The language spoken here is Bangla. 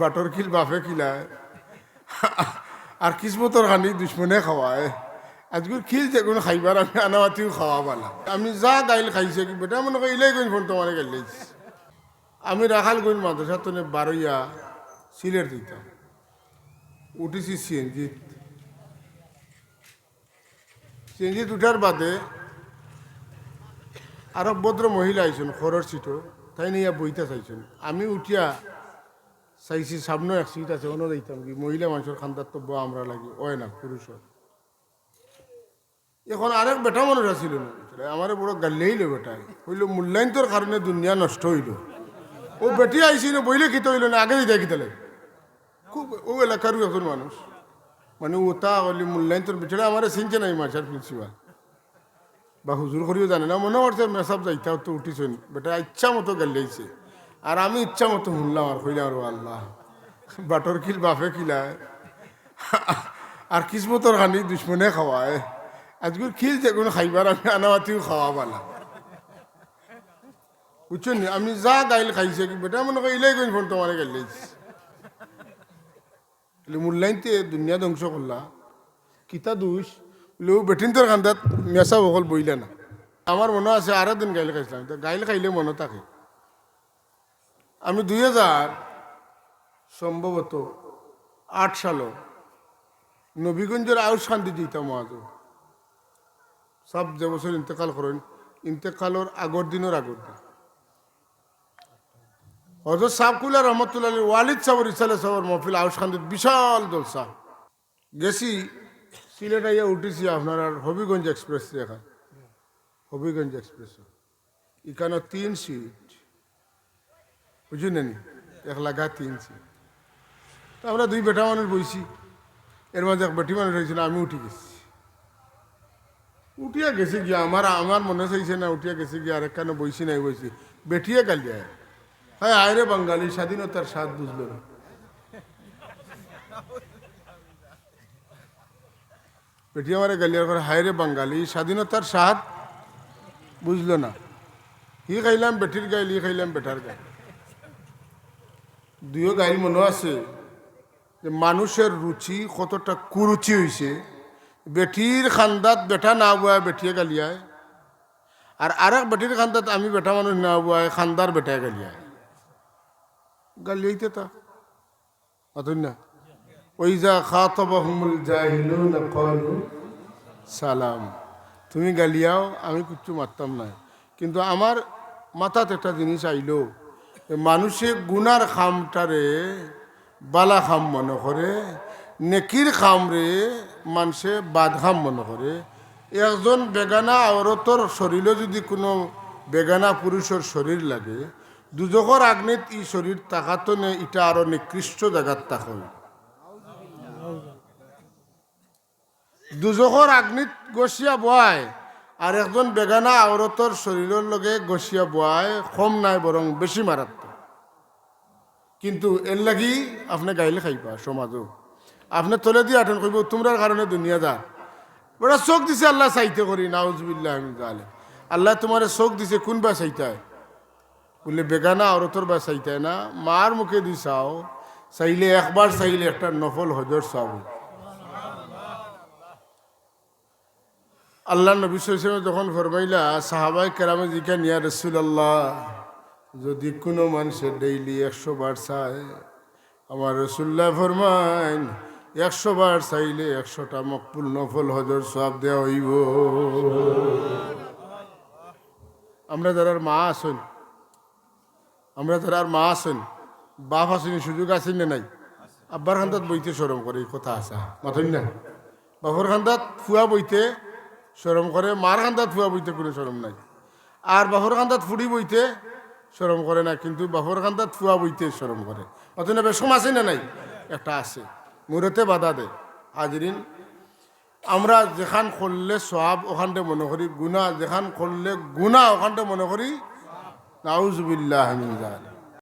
বাটর খিল বাপে খিলায় আর কিসমতর খানি দুশ্মনে খাওয়ায় আজকের খিল যে কোনো খাইবার আমি আনামাতিও খাওয়া পালা আমি যা গাইল খাইছে কি বেটা মনে করি ইলাই গইন ফোন তোমার গেলেছি আমি রাখাল গইন মাদ্রাসা তো বারইয়া সিলেট দিতাম উঠেছি সিএনজিত সিএনজিত উঠার বাদে আরও ভদ্র মহিলা আইছেন খরর সিটও তাই নিয়ে বইতে চাইছেন আমি উঠিয়া চাইছি সামনে এক সিট আছে অন্য দিতাম কি, মহিলা মানুষের তো আমরা লাগি ওয় না পুরুষের এখন আরেক বেটা মানুষ আছিল আমার বড় গাল্লেইল বেটাই হইল মূল্যায়নটোর কারণে দুনিয়া নষ্ট হইল। ও বেটি আইসি না, বইলে খিতে হইল না আগে দিতে খিতালে খুব, ও এলাকারও একজন মানুষ। মানে ও ওটা হলি মূল্যায়নটোর বেটারা আমার চিনছে নাই মাছার প্রিন্সিপাল বা হুজুর করিও জানে না, মনে করছে, মেসাব যাইতাও তো উঠিছেন বেটা ইচ্ছা মতো গাল্লাইছে আর আমি ইচ্ছা মতো শুনলাম আর কইলাম আর আল্লাহ। বাটর কিল বাপে কিলায়। আর কিসমতর খানি দুশ্মনে খাওয়ায়। আজকের খিল যে কোনো খাইবার আমি আনামাতিও খাওয়া পালা বুঝছেন? আমি যা গাইল খাইছে কি বেটা, মনে করি ইলাই গইন ফোন তোমার গাইলাইছি মূল্যায়নতে দুনিয়া ধ্বংস করলা। কিতা দুষ? লো বেটিন তোর কান্দাত মেসা বকল বইলে না। আমার মনে আছে আরও দিন গাইল খাইছিলাম। গাইলে খাইলে মনে থাকে। আমি দুই হাজার সম্ভবত আট সালও নবীগঞ্জের আউস শান্তি দিতাম আজ। সব যে বছর ইন্তেকাল করেন। ইন্তেকালর আগর দিনের আগর দিন। হজরত সাহকুল্লা রহমতুল্লাহ ওয়ালিদ সাবর ইসালে সাবর মহফিল আউস খান্দিত বিশাল জলসা। গেছি সিলেট আইয়া উঠেছি আপনার হবিগঞ্জ এক্সপ্রেস দেখা হবিগঞ্জ এক্সপ্রেস। এখানে তিন সিট। বুঝুন নি এক লাগা তিন সিট তো আমরা দুই বেটা মানুষ বইছি। এর মাঝে এক বেটি মানুষ হয়েছিল, আমি উঠে গেছি। উঠিয়া গেছি গিয়া, আমার আমার মনে চাইছে না, উঠিয়া গেছি গিয়া আর কেন বইছি নাই বইছি। বেটিয়ে গালিয়া হ্যাঁ আয়রে বাঙালি, স্বাধীনতার স্বাদ বুঝলো না। বেটি আমার গালিয়ার করে হায়রে বাঙালি, স্বাধীনতার স্বাদ বুঝলো না। হি খাইলাম, বেটির গাইল ই খাইলাম, বেটার গাইল দুইও গাইল মনে আছে যে মানুষের রুচি কতটা কুরুচি হয়েছে বেটির খান্দাত বেটা না বুয়ায় বেটিয়ে গালিয়ায়। আর আরেক বেটির খান্দাত আমি বেটা মানুষ না বুয়ায় খান্দার বেটায় গালিয়ায়। গালিয়াইতে তা। অতন না। ওইজা খাতবাহুমুল জাহিলুন ক্বালু সালাম। তুমি গালিয়াও, আমি কিচ্ছু মারতাম না কিন্তু আমার মাথাতে একটা জিনিস আইলো যে মানুষে গুনার খামটারে বালা খাম মনে করে, নেকির খামরে মানুষে বাদ খাম মনে করে। একজন বেগানা আওরতর শরীরে যদি কোনো বেগানা পুরুষের শরীর লাগে দুজকর আগ্নেত ই শরীর তাকাতো নে, ইটা আরও নিকৃষ্ট জায়গার তাকাবে দুজকর আগ্নিত গছিয়া বয় আর একজন বেগানা আওরতর শরীরের লগে গছিয়া বয় কম নাই বরং বেশি মারাত্মক। কিন্তু এর লাগি আপনি গাইলে খাইবা সমাজও। আপনি তলে দিয়ে আটন করব তোমরার কারণে দুনিয়া যা। বড় চোখ দিছে, আল্লাহ চাইতে করি, নাউজবিল্লাহ গালে আল্লাহ তোমার চোখ দিছে, কোন বা চাইতায় বললে, বেগানা আওরতর বা চাইতায় না, মার মুখে দি চাও, চাইলে একবার চাইলে একটা নফল হজর চাও। আল্লাহ নবী সালামে যখন ফরমাইলা সাহাবাই কেরামে জিকা নিয়া রসুল আল্লাহ যদি কোনো মানুষের ডেইলি একশো বার চায়, আমার রসুল্লাহ ফরমাইন, একশো বার চাইলে একশোটা মকপুল নফল হজর সব দেওয়া হইব। আমরা যারা মা আসুন আমরা যারা মা আসুন বাপ আসুনি সুযোগ আসেন না নাই? আব্বার খান্দাত বইতে সরম করে কথা আসা মাথুন না? বাপর খান্দাত ফুয়া বইতে সরম করে, মার খান্দাত ফুয়া বইতে কোনো সরম নাই। আর বাপর খান্দাত ফুড়ি বইতে সরম করে না, কিন্তু বাপর খান্দাত ফুয়া বইতে সরম করে অতএব বেশম আছে না নাই? একটা আছে। মুরতে বাধা দেয় হাজরিন আমরা যেখান করলে সব ওখানটা মনে করি গুণা যেখান করলে গুণা ওখানটা মনে করি, নাউজবিল্লাহ মিন